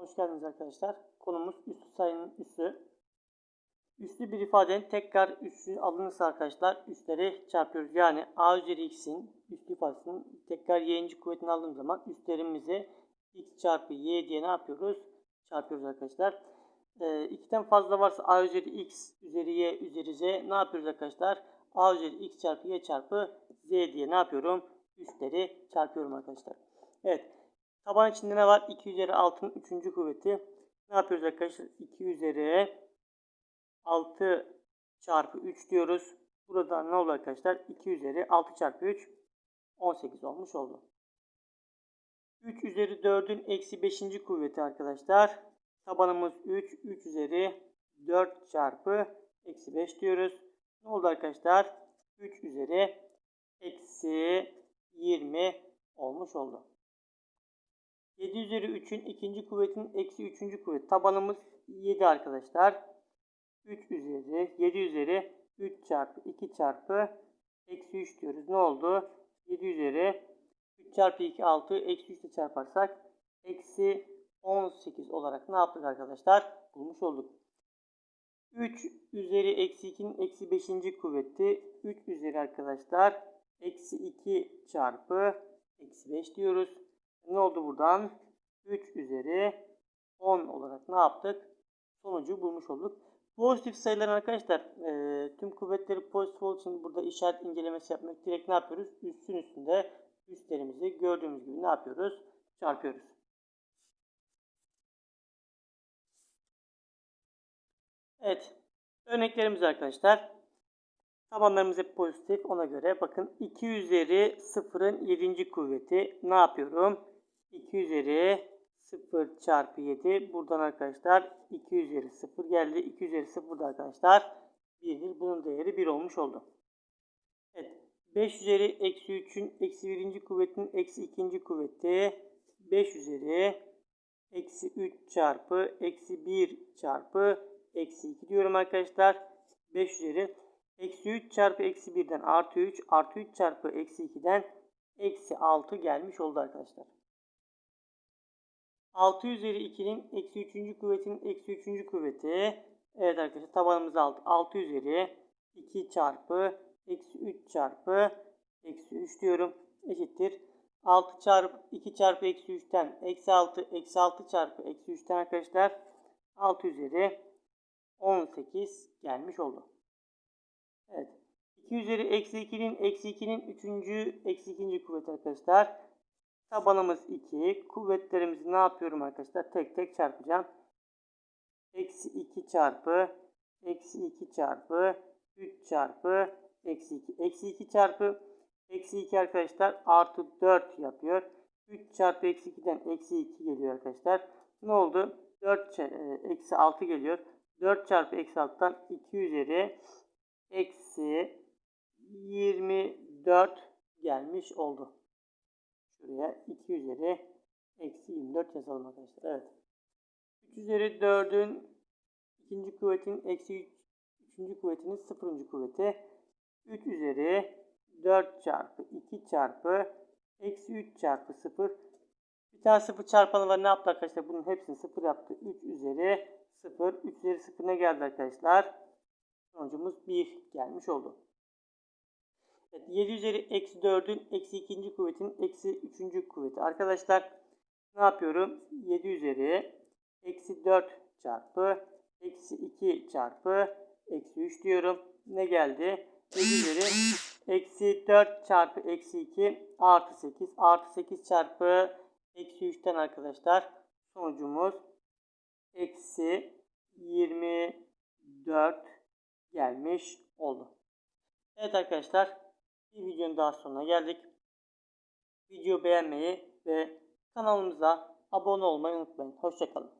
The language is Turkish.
Hoş geldiniz arkadaşlar. Konumuz üstü sayının üssü. Üslü bir ifadenin tekrar üssü alınırsa arkadaşlar üstleri çarpıyoruz. Yani a üzeri x'in üslü ifadesinin tekrar y'inci kuvvetini aldığım zaman üstlerimizi x çarpı y diye ne yapıyoruz? Çarpıyoruz arkadaşlar. Ee, ikiden fazla varsa a üzeri x üzeri y üzeri z ne yapıyoruz arkadaşlar? a üzeri x çarpı y çarpı z diye ne yapıyorum? Üstleri çarpıyorum arkadaşlar. Evet. Taban içinde ne var? 2 üzeri 6'nın 3. kuvveti. Ne yapıyoruz arkadaşlar? 2 üzeri 6 çarpı 3 diyoruz. Burada ne oldu arkadaşlar? 2 üzeri 6 çarpı 3 18 olmuş oldu. 3 üzeri 4'ün eksi 5. kuvveti arkadaşlar. Tabanımız 3. 3 üzeri 4 çarpı eksi 5 diyoruz. Ne oldu arkadaşlar? 3 üzeri eksi 20 olmuş oldu. 7 üzeri 3'ün ikinci kuvvetinin eksi 3. kuvvet. Tabanımız 7 arkadaşlar. 3 üzeri 7 üzeri 3 çarpı 2 çarpı eksi 3 diyoruz. Ne oldu? 7 üzeri 3 çarpı 2 6 eksi 3 ile çarparsak eksi 18 olarak ne yaptık arkadaşlar? Bulmuş olduk. 3 üzeri eksi 2'nin eksi 5. kuvveti 3 üzeri arkadaşlar eksi 2 çarpı eksi 5 diyoruz. Ne oldu buradan? 3 üzeri 10 olarak ne yaptık? Sonucu bulmuş olduk. Pozitif sayıların arkadaşlar e, tüm kuvvetleri pozitif olduğu için burada işaret incelemesi yapmak direkt ne yapıyoruz? Üstün üstünde üstlerimizi gördüğümüz gibi ne yapıyoruz? Çarpıyoruz. Evet. Örneklerimiz arkadaşlar. Tabanlarımız hep pozitif. Ona göre bakın 2 üzeri 0'ın 7. kuvveti ne yapıyorum? 2 üzeri 0 çarpı 7. Buradan arkadaşlar 2 üzeri 0 geldi. 2 üzeri 0 da arkadaşlar 1'dir. Bunun değeri 1 olmuş oldu. Evet. 5 üzeri eksi 3'ün eksi 1. kuvvetinin eksi 2. kuvveti 5 üzeri eksi 3 çarpı eksi 1 çarpı eksi 2 diyorum arkadaşlar. 5 üzeri eksi 3 çarpı eksi 1'den artı 3 artı 3 çarpı eksi 2'den eksi 6 gelmiş oldu arkadaşlar. 6 üzeri 2'nin eksi 3. kuvvetinin eksi 3. kuvveti. Evet arkadaşlar tabanımız 6. 6 üzeri 2 çarpı eksi 3 çarpı eksi 3 diyorum. Eşittir. 6 çarpı 2 çarpı eksi 3'ten eksi 6 eksi 6 çarpı eksi 3'ten arkadaşlar 6 üzeri 18 gelmiş oldu. Evet. 2 üzeri eksi 2'nin eksi 2'nin 3. eksi 2. kuvveti arkadaşlar. Tabanımız 2. Kuvvetlerimizi ne yapıyorum arkadaşlar? Tek tek çarpacağım. Eksi 2 çarpı eksi 2 çarpı 3 çarpı eksi 2. Eksi 2 çarpı eksi 2 arkadaşlar artı 4 yapıyor. 3 çarpı eksi 2'den eksi 2 geliyor arkadaşlar. Ne oldu? 4 e, eksi 6 geliyor. 4 çarpı eksi 6'dan 2 üzeri eksi 24 gelmiş oldu. Şuraya 2 üzeri eksi 24 yazalım arkadaşlar. Evet. 3 üzeri 4'ün ikinci kuvvetin eksi 3. kuvvetinin 0. kuvveti. 3 üzeri 4 çarpı 2 çarpı eksi 3 çarpı 0. Bir tane 0 çarpanı var. Ne yaptı arkadaşlar? Bunun hepsini 0 yaptı. 3 üzeri 0. 3 üzeri 0 ne geldi arkadaşlar? Sonucumuz 1 gelmiş oldu. Evet, 7 üzeri eksi 4'ün eksi 2. kuvvetin eksi 3. kuvveti. Arkadaşlar ne yapıyorum? 7 üzeri eksi 4 çarpı eksi 2 çarpı eksi 3 diyorum. Ne geldi? 7 üzeri eksi 4 çarpı eksi 2 artı 8 artı 8 çarpı eksi 3'ten arkadaşlar sonucumuz eksi 24 gelmiş oldu. Evet arkadaşlar bir videonun daha sonuna geldik. Video beğenmeyi ve kanalımıza abone olmayı unutmayın. Hoşçakalın.